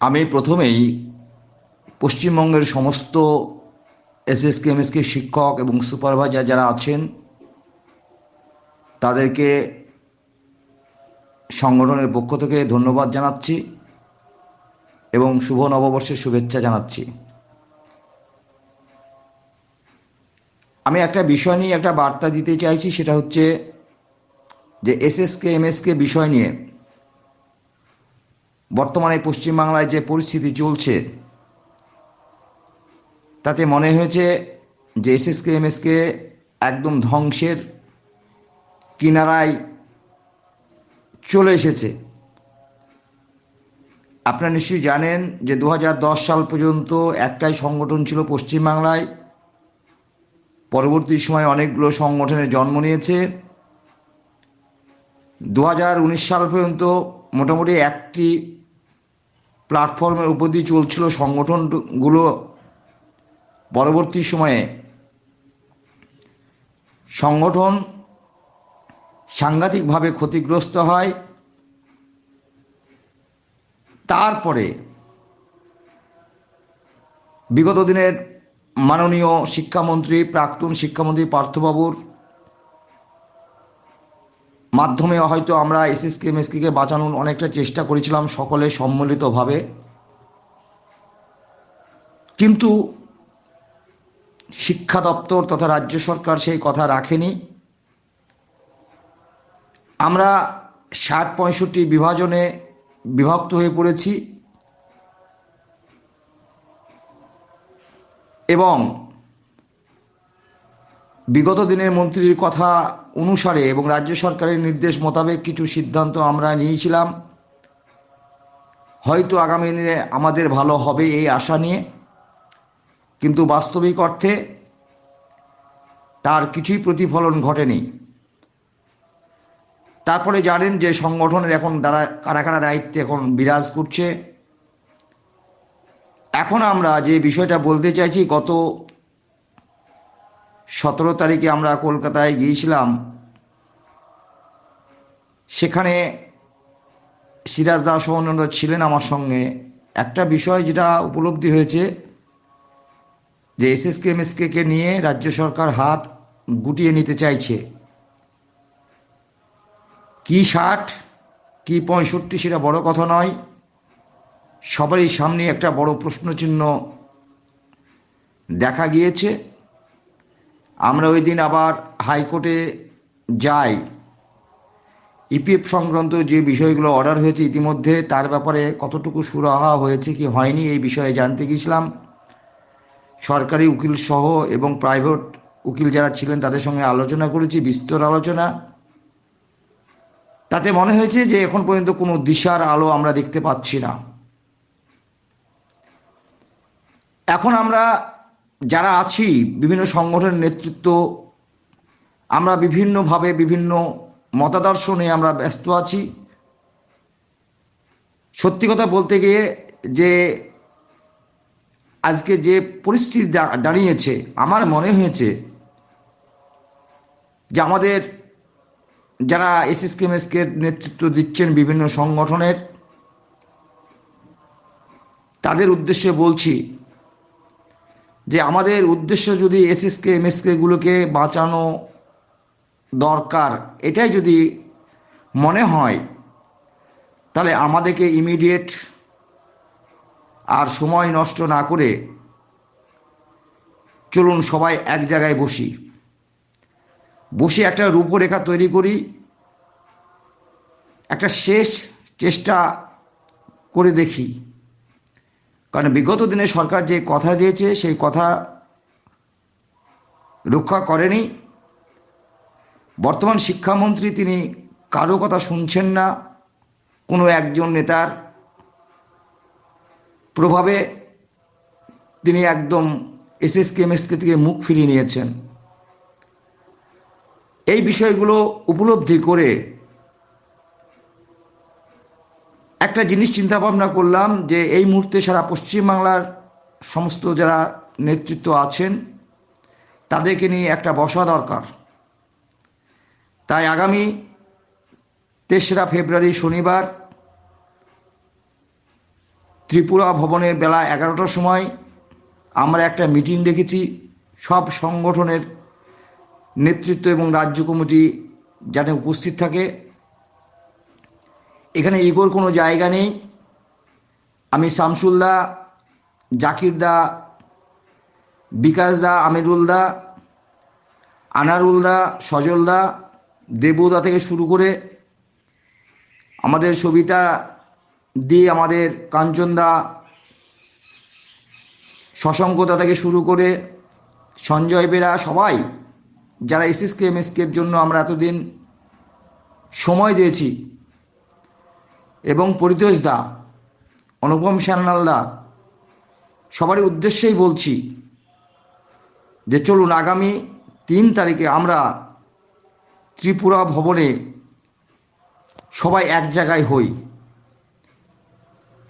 আমি প্রথমেই পশ্চিমবঙ্গের সমস্ত এসএসকে এমএসকে শিক্ষক এবং সুপারভাইজার যারা আছেন, তাদেরকে সংগঠনের পক্ষ থেকে ধন্যবাদ জানাচ্ছি এবং শুভ নববর্ষের শুভেচ্ছা জানাচ্ছি। আমি একটা বিষয় নিয়ে একটা বার্তা দিতে চাইছি, সেটা হচ্ছে যে এসএসকে এমএসকে বিষয় নিয়ে বর্তমানে পশ্চিমবাংলায় যে পরিস্থিতি চলছে, তাতে মনে হয়েছে যে এসএসকে, এমএসকে একদম ধ্বংসের কিনারায় চলে এসেছে। আপনারা নিশ্চয়ই জানেন যে দু হাজার দশ সাল পর্যন্ত একটাই সংগঠন ছিল পশ্চিমবাংলায়। পরবর্তী সময়ে অনেকগুলো সংগঠনের জন্ম নিয়েছে। দু হাজার উনিশ সাল পর্যন্ত মোটামুটি একটি প্ল্যাটফর্মের উপর দিয়ে চলছিল সংগঠনগুলো। পরবর্তী সময়ে সংগঠন সাংঘাতিকভাবে ক্ষতিগ্রস্ত হয়। তারপরে বিগত দিনের মাননীয় শিক্ষামন্ত্রী, প্রাক্তন শিক্ষামন্ত্রী পার্থবাবুর মাধ্যমে হয়তো আমরা এসএসকে, এমএসকে বাঁচানোর অনেকটা চেষ্টা করেছিলাম সকলে সম্মিলিতভাবে। কিন্তু শিক্ষা দপ্তর তথা রাজ্য সরকার সেই কথা রাখেনি। আমরা ষাট পঁয়ষট্টি বিভাজনে বিভক্ত হয়ে পড়েছি। এবং বিগত দিনের মন্ত্রীর কথা অনুসারে এবং রাজ্য সরকারের নির্দেশ মোতাবেক কিছু সিদ্ধান্ত আমরা নিয়েছিলাম। হয়তো আগামী দিনে আমাদের ভালো হবে এই আশা নিয়ে। কিন্তু বাস্তবিক অর্থে তার কিছুই প্রতিফলন ঘটেনি। তারপরে জানেন যে সংগঠনের এখন দ্বারা কারা কারা দায়িত্বে এখন বিরাজ করছে। এখন আমরা যে বিষয়টা বলতে চাইছি, গত সতেরো তারিখে আমরা কলকাতায় গিয়েছিলাম। সেখানে সিরাজ দাস সহনন্দ ছিলেন আমার সঙ্গে। একটা বিষয় যেটা উপলব্ধি হয়েছে, যে এসএসকে এমএসকে নিয়ে রাজ্য সরকার হাত গুটিয়ে নিতে চাইছে। কি ষাট, কি পঁয়ষট্টি সেটা বড় কথা নয়। সবারই সামনে একটা বড় প্রশ্নচিহ্ন দেখা গিয়েছে। আমরা ওই দিন আবার হাইকোর্টে যাই। ইপিএফ সংক্রান্ত যে বিষয়গুলো অর্ডার হয়েছে ইতিমধ্যে, তার ব্যাপারে কতটুকু সুরাহা হয়েছে কি হয়নি এই বিষয়ে জানতে গিয়েছিলাম। সরকারি উকিল সহ এবং প্রাইভেট উকিল যারা ছিলেন, তাদের সঙ্গে আলোচনা করেছি, বিস্তর আলোচনা। তাতে মনে হয়েছে যে এখন পর্যন্ত কোনো দিশার আলো আমরা দেখতে পাচ্ছি না। এখন আমরা যারা আছি, বিভিন্ন সংগঠনের নেতৃত্ব, আমরা বিভিন্নভাবে বিভিন্ন মতাদর্শনে আমরা ব্যস্ত আছি। সত্যি কথা বলতে গিয়ে যে আজকে যে পরিস্থিতি দাঁড়িয়েছে, আমার মনে হয়েছে যে আমাদের যারা এসএসকে এমএসকে নেতৃত্ব দিচ্ছেন বিভিন্ন সংগঠনের, তাদের উদ্দেশ্যে বলছি যে আমাদের উদ্দেশ্য যদি এসএসকে, এমএসকে গুলোকে বাঁচানো দরকার, এটাই যদি মনে হয়, তাহলে আমাদেরকে ইমিডিয়েট আর সময় নষ্ট না করে চলুন সবাই এক জায়গায় বসি। বসে একটা রূপরেখা তৈরি করি, একটা শেষ চেষ্টা করে দেখি। কারণ বিগত দিনে সরকার যে কথা দিয়েছে, সেই কথা রক্ষা করেনি। বর্তমান শিক্ষামন্ত্রী তিনি কারও কথা শুনছেন না। কোনো একজন নেতার প্রভাবে তিনি একদম এসএসকে এমএসকে থেকে মুখ ফিরিয়ে নিয়েছেন। এই বিষয়গুলো উপলব্ধি করে একটা জিনিস চিন্তা ভাবনা করলাম যে এই মুহূর্তে সারা পশ্চিমবাংলার সমস্ত যারা নেতৃত্ব আছেন, তাদেরকে নিয়ে একটা বসা দরকার। তাই আগামী তেসরা ফেব্রুয়ারি শনিবার ত্রিপুরা ভবনে বেলা এগারোটার সময় আমরা একটা মিটিং ডেকেছি। সব সংগঠনের নেতৃত্ব এবং রাজ্য কমিটি যাতে উপস্থিত থাকে। এখানে ইগোর কোনো জায়গা নেই। আমি শামসুল্লা জাকির দা বিকাশ দা শামসুলদা, জাকিরদা, বিকাশদা, আমিরুলদা, আনারুলদা, সজলদা, দেবুদা থেকে শুরু করে আমাদের সবিতা দি, আমাদের কাঞ্চনদা, শশাঙ্কদা থেকে শুরু করে সঞ্জয় বেরা, সবাই যারা এসএসকে, এমএসকের জন্য আমরা এতদিন সময় দিয়েছি। এবং পরিতোষ দা, অনুপম সান্যাল দা, সবারই উদ্দেশ্যেই বলছি যে চলুন আগামী তিন তারিখে আমরা ত্রিপুরা ভবনে সবাই এক জায়গায় হই।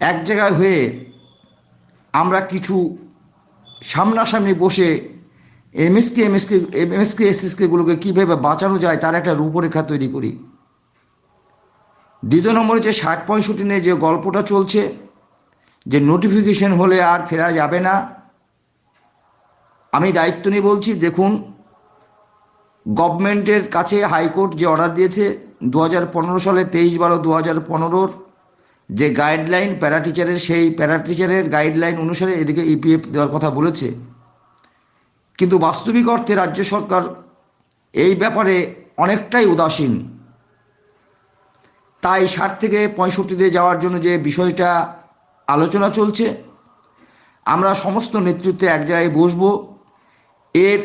এক জায়গায় হয়ে আমরা কিছু সামনাসামনি বসে এমএসকে এমএসকে এমএসকে এসএসকেগুলোকে কীভাবে বাঁচানো যায় তার একটা রূপরেখা তৈরি করি। দ্বিতীয় নম্বরে যে ষাট পঁয়ষট্টি নিয়ে যে গল্পটা চলছে, যে নোটিফিকেশন হলে আর ফেরা যাবে না। আমি দায়িত্ব নিয়ে বলছি, দেখুন গভর্নমেন্টের কাছে হাইকোর্ট যে অর্ডার দিয়েছে দু হাজার পনেরো সালে তেইশ বারো দু হাজার পনেরোর যে গাইডলাইন প্যারা টিচারের সেই প্যারা টিচারের গাইডলাইন অনুসারে এদিকে ইপিএফ দেওয়ার কথা বলেছে। কিন্তু বাস্তবিক অর্থে রাজ্য সরকার এই ব্যাপারে অনেকটাই উদাসীন। তাই ষাট থেকে পঁয়ষট্টিতে যাওয়ার জন্য যে বিষয়টা আলোচনা চলছে, আমরা সমস্ত নেতৃত্বে এক জায়গায় বসবো। এর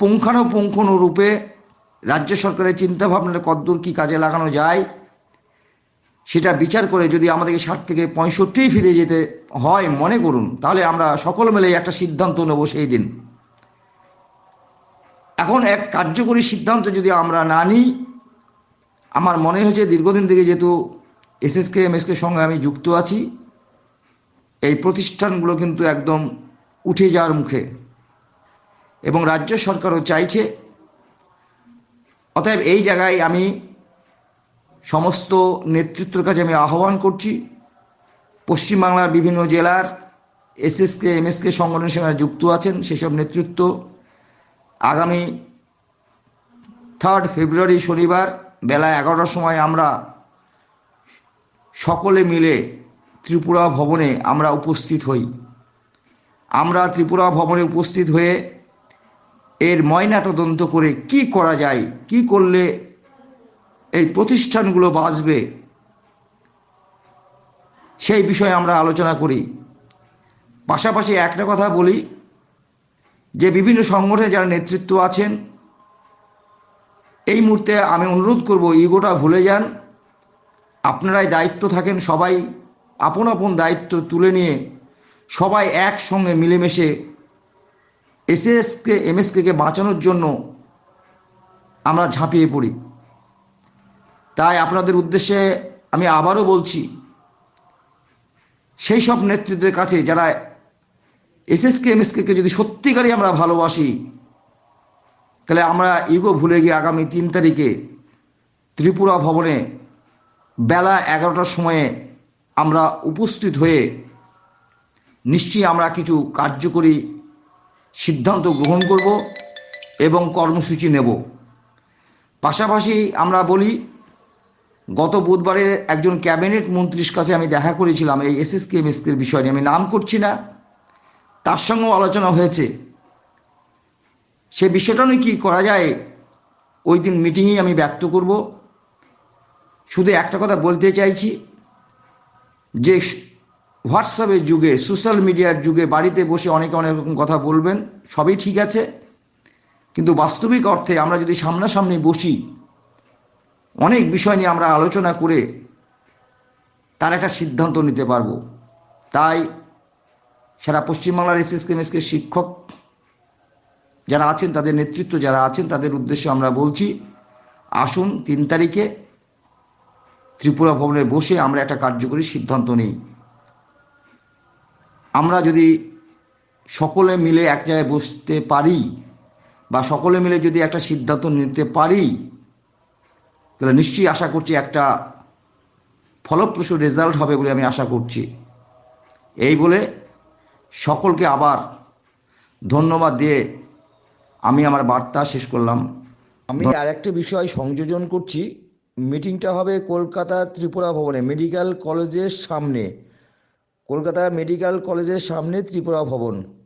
পুঙ্খানুপুঙ্খানু রূপে রাজ্য সরকারের চিন্তাভাবনাটা কদ্দূর কী কাজে লাগানো যায়, সেটা বিচার করে যদি আমাদেরকে ষাট থেকে পঁয়ষট্টি ফিরে যেতে হয় মনে করুন, তাহলে আমরা সকল মিলে একটা সিদ্ধান্ত নেব সেই দিন। এখন এক কার্যকরী সিদ্ধান্ত যদি আমরা না নিই আমার মনে হয়েছে দীর্ঘদিন থেকে যেহেতু এসএসকে এমএসকে সঙ্গে আমি যুক্ত আছি, এই প্রতিষ্ঠানগুলো কিন্তু একদম উঠে যাওয়ার মুখে। এবং রাজ্য সরকারও চাইছে, অতএব এই জায়গায় আমি সমস্ত নেতৃত্বের কাছে আমি আহ্বান করছি, পশ্চিমবাংলার বিভিন্ন জেলার এসএসকে এমএসকে সংগঠনের সঙ্গে যুক্ত আছেন, সেসব নেতৃত্ব, আগামী থার্ড ফেব্রুয়ারি শনিবার বেলা এগারোটার সময় আমরা সকলে মিলে ত্রিপুরা ভবনে আমরা উপস্থিত হই। আমরা ত্রিপুরা ভবনে উপস্থিত হয়ে এর ময়না তদন্ত করে কি করা যায়, কি করলে এই প্রতিষ্ঠানগুলো বাঁচবে, সেই বিষয়ে আমরা আলোচনা করি। পাশাপাশি একটা কথা বলি যে বিভিন্ন সংগঠনে যারা নেতৃত্ব আছেন এই মুহূর্তে আমি অনুরোধ করব, ইগোটা ভুলে যান। আপনারাই দায়িত্ব থাকেন সবাই। আপন আপন দায়িত্ব তুলে নিয়ে সবাই একসঙ্গে মিলেমিশে এসএসকে, এমএসকে বাঁচানোর জন্য আমরা ঝাঁপিয়ে পড়ি। তাই আপনাদের উদ্দেশ্যে আমি আবারও বলছি, সেই সব নেতৃত্বের কাছে যারা এসএসকে, এমএসকে যদি সত্যিকারই আমরা ভালোবাসি তাহলে আমরা ইগো ভুলে গিয়ে আগামী তিন তারিখে ত্রিপুরা ভবনে বেলা এগারোটার সময়ে আমরা উপস্থিত হয়ে নিশ্চয়ই আমরা কিছু কার্যকরী সিদ্ধান্ত গ্রহণ করব এবং কর্মসূচি নেব। পাশাপাশি আমরা বলি, গত বুধবারে একজন ক্যাবিনেট মন্ত্রীর কাছে আমি দেখা করেছিলাম এই এসএসকে এমএসকের বিষয় নিয়ে। আমি নাম করছি না, তার সঙ্গেও আলোচনা হয়েছে। সে বিষয়টা নিয়ে কী করা যায়। ওই দিন মিটিংয়ে আমি ব্যক্ত করব। শুধু একটা কথা বলতে চাইছি, যে হোয়াটসঅ্যাপের যুগে সোশ্যাল মিডিয়ার যুগে বাড়িতে বসে অনেকে অনেক রকম কথা বলবেন, সবই ঠিক আছে। কিন্তু বাস্তবিক অর্থে আমরা যদি সামনাসামনি বসি, অনেক বিষয় নিয়ে আমরা আলোচনা করে তার একটা সিদ্ধান্ত নিতে পারব। তাই সারা পশ্চিমবাংলার এসএসকে এমএসকে শিক্ষক যারা আছেন, তাদের নেতৃত্ব যারা আছেন, তাদের উদ্দেশ্যে আমরা বলছি, আসুন তিন তারিখে ত্রিপুরা ভবনে বসে আমরা একটা কার্যকরী সিদ্ধান্ত নিই। আমরা যদি সকলে মিলে এক জায়গায় বসতে পারি বা সকলে মিলে যদি একটা সিদ্ধান্ত নিতে পারি, তাহলে নিশ্চয়ই আশা করছি একটা ফলপ্রসূ রেজাল্ট হবে বলে আমি আশা করছি। এই বলে সকলকে আবার ধন্যবাদ দিয়ে আমি আমার বার্তা শেষ করলাম। আমি আর একটা বিষয় সংযোজন করছি। মিটিংটা হবে কলকাতা ত্রিপুরা ভবনে, মেডিকেল কলেজের সামনে। কলকাতা মেডিকেল কলেজের সামনে ত্রিপুরা ভবন।